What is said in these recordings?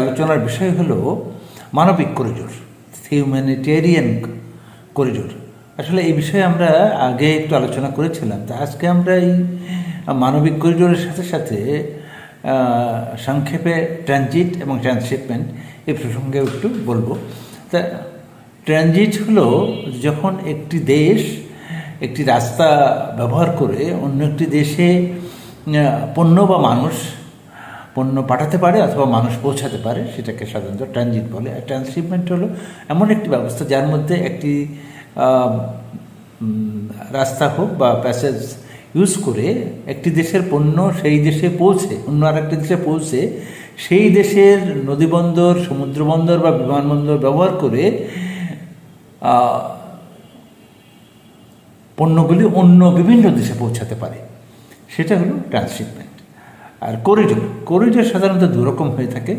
আলোচনার বিষয় হলো মানবিক করিডোর হিউম্যানিটেরিয়ান করিডোর। আসলে এই বিষয়ে আমরা আগে একটু আলোচনা করেছিলাম, তা আজকে আমরা এই মানবিক করিডোরের সাথে সাথে সংক্ষেপে ট্রানজিট এবং ট্রান্সশিপমেন্ট এই প্রসঙ্গে একটু বলব। তা ট্রানজিট হলো যখন একটি দেশ একটি রাস্তা ব্যবহার করে অন্য একটি দেশে পণ্য বা মানুষ পণ্য পাঠাতে পারে অথবা মানুষ পৌঁছাতে পারে, সেটাকে সাধারণত ট্রানজিট বলে। আর ট্রান্সশিপমেন্ট হলো এমন একটি ব্যবস্থা যার মধ্যে একটি রাস্তা হোক বা প্যাসেজ ইউজ করে একটি দেশের পণ্য সেই দেশে পৌঁছে, অন্য আর আরেকটি দেশে পৌঁছে, সেই দেশের নদীবন্দর, সমুদ্রবন্দর বা বিমানবন্দর ব্যবহার করে পণ্যগুলি অন্য বিভিন্ন দেশে পৌঁছাতে পারে। সেটা হলো ট্রান্সশিপমেন্ট। আর করিডোর করিডোর সাধারণত দুরকম হয়ে থাকে।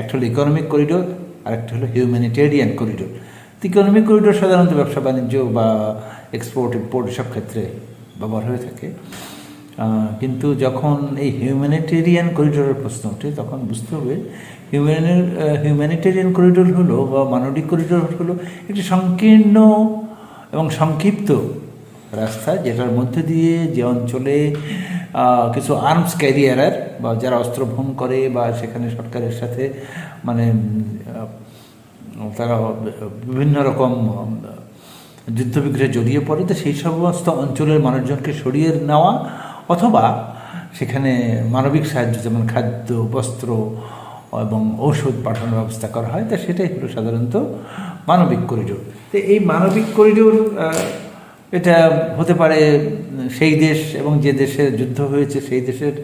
একটা হলো ইকোনমিক করিডোর আর একটা হলো হিউম্যানিটেরিয়ান করিডোর তো ইকোনমিক করিডোর সাধারণত ব্যবসা বাণিজ্য বা এক্সপোর্ট ইম্পোর্ট সব ক্ষেত্রে ব্যবহার হয়ে থাকে। কিন্তু যখন এই হিউম্যানিটেরিয়ান করিডোরের প্রশ্ন ওঠে, তখন বুঝতে হবে হিউম্যান হিউম্যানিটেরিয়ান করিডোর হলো বা মানবিক করিডোর হলো একটি সংকীর্ণ এবং সংক্ষিপ্ত রাস্তা, যেটার মধ্যে দিয়ে যে অঞ্চলে কিছু আর্মস ক্যারিয়ারার বা যারা অস্ত্র ভ্রমণ করে বা সেখানে সরকারের সাথে মানে তারা বিভিন্ন রকম যুদ্ধবিগ্রহে জড়িয়ে পড়ে, তো সেই সমস্ত অঞ্চলের মানুষজনকে সরিয়ে নেওয়া অথবা সেখানে মানবিক সাহায্য, যেমন খাদ্য, বস্ত্র এবং ঔষধ পাঠানোর ব্যবস্থা করা হয়, তা সেটাই হলো সাধারণত মানবিক করিডোর। তো এই মানবিক করিডোর এটা হতে পারে, সেই দেশ এবং যে দেশে যুদ্ধ হয়েছে সেই দেশের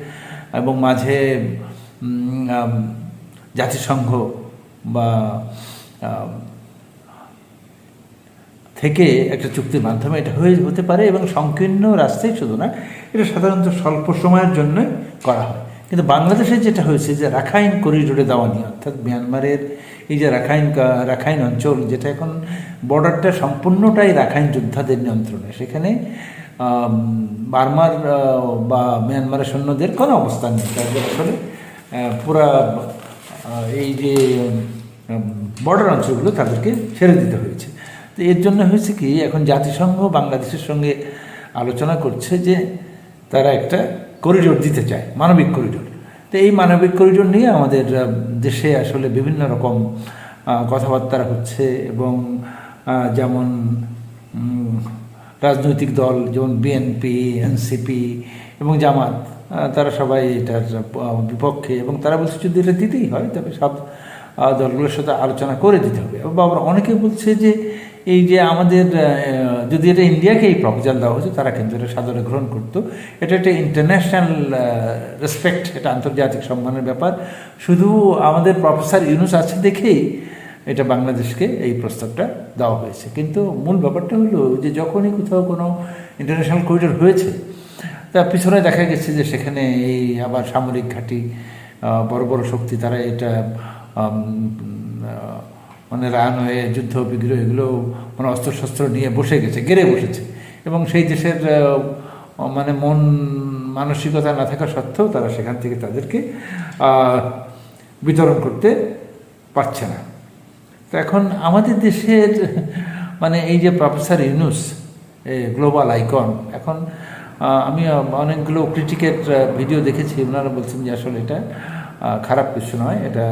এবং মাঝে জাতিসংঘ বা থেকে একটা চুক্তির মাধ্যমে এটা হয়ে, হতে পারে এবং সংকীর্ণ রাস্তায় শুধু না, এটা সাধারণত স্বল্প সময়ের জন্য করা হয়। কিন্তু বাংলাদেশে যেটা হয়েছে যে রাখাইন করিডোরে দেওয়া নিয়ে, অর্থাৎ মিয়ানমারের এই যে রাখাইন রাখাইন অঞ্চল, যেটা এখন বর্ডারটা সম্পূর্ণটাই রাখাইন যোদ্ধাদের নিয়ন্ত্রণে, সেখানে বার্মার বা মিয়ানমারের সৈন্যদের কোনো অবস্থান নেই। তাদের আসলে পুরা এই যে বর্ডার অঞ্চলগুলো তাদেরকে ছেড়ে দিতে হয়েছে। তো এর জন্য হয়েছে কি, এখন জাতিসংঘ বাংলাদেশের সঙ্গে আলোচনা করছে যে তারা একটা করিডোর দিতে চায়, মানবিক করিডোর তো এই মানবিক করিডোর নিয়ে আমাদের দেশে আসলে বিভিন্ন রকম কথাবার্তা হচ্ছে এবং যেমন রাজনৈতিক দল যেমন বিএনপি এনসিপি এবং জামাত তারা সবাই এটার বিপক্ষে এবং তারা বলছে যদি এটা দিতেই হয়, তবে সব দলগুলোর সাথে আলোচনা করে দিতে হবে। এবং আবার অনেকে বলছে যে এই যে আমাদের যদি এটা ইন্ডিয়াকে এই প্রপোজাল দেওয়া হতো তারা কিন্তু এটা সাদরে গ্রহণ করতো। এটা একটা ইন্টারন্যাশনাল রেসপেক্ট এটা আন্তর্জাতিক সম্মানের ব্যাপার। শুধু আমাদের প্রফেসর ইউনুস আছে দেখেই এটা বাংলাদেশকে এই প্রস্তাবটা দেওয়া হয়েছে। কিন্তু মূল ব্যাপারটা হলো যে যখনই কোথাও কোনো ইন্টারন্যাশনাল করিডোর হয়েছে তার পিছনে দেখা গেছে যে সেখানে এই আবার সামরিক ঘাঁটি বড় বড় শক্তি, তারা এটা মানে রানওয়ে যুদ্ধ, বিগ্রহ এগুলো মানে অস্ত্রশস্ত্র নিয়ে বসে গেছে, গেড়ে বসেছে। এবং সেই দেশের মানে মন মানসিকতা না থাকা সত্ত্বেও তারা সেখান থেকে তাদেরকে বিতরণ করতে পারছে না। তো এখন আমাদের দেশের মানে এই যে প্রফেসর ইউনুস গ্লোবাল আইকন, এখন আমি অনেকগুলো ক্রিটিকের ভিডিও দেখেছি ওনারা বলছেন যে আসলে এটা খারাপ কিছু নয়, এটা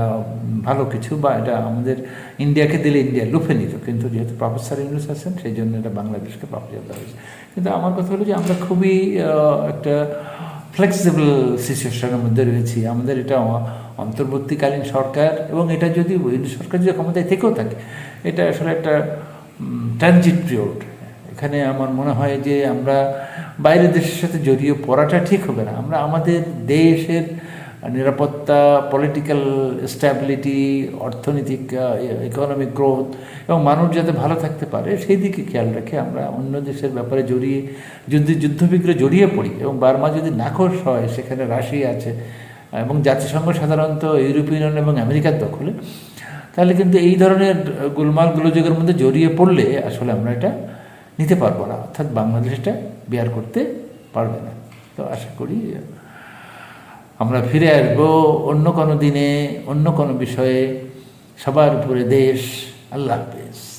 ভালো কিছু বা এটা আমাদের ইন্ডিয়াকে দিলে ইন্ডিয়া লুফে নিত, কিন্তু যেহেতু প্রফেসর ইউনুস আছেন, সেই জন্য এটা বাংলাদেশকে দেওয়া হয়েছে। কিন্তু আমার কথা হলো যে আমরা খুবই একটা ফ্লেক্সিবল সিচুয়েশনের মধ্যে রয়েছি। আমাদের এটা অন্তর্বর্তীকালীন সরকার এবং এটা যদি সরকার যদি ক্ষমতায় থেকেও থাকে, এটা আসলে একটা ট্রানজিট পিরিয়ড এখানে আমার মনে হয় যে আমরা বাইরের দেশের সাথে জড়িয়ে পড়াটা ঠিক হবে না। আমরা আমাদের দেশের নিরাপত্তা পলিটিক্যাল স্ট্যাবিলিটি অর্থনৈতিক ইকোনমিক গ্রোথ এবং মানুষ যাতে ভালো থাকতে পারে, সেই দিকে খেয়াল রেখে আমরা অন্য দেশের ব্যাপারে জড়িয়ে যদি যুদ্ধবিগ্রহে জড়িয়ে পড়ি এবং বার্মা যদি নাখোশ হয়, সেখানে রাশিয়া আছে, এবং জাতিসংঘ সাধারণত ইউরোপিয়ান ইউনিয়ন এবং আমেরিকার দখলে, তাহলে কিন্তু এই ধরনের গোলমাল গোলযোগের মধ্যে জড়িয়ে পড়লে আসলে আমরা এটা নিতে পারব না। অর্থাৎ বাংলাদেশ এটা বেয়ার করতে পারবে না। তো আশা করি আমরা ফিরে আসব অন্য কোনো দিনে অন্য কোনো বিষয়ে। সবার উপরে দেশ আল্লাহ হাফেজ।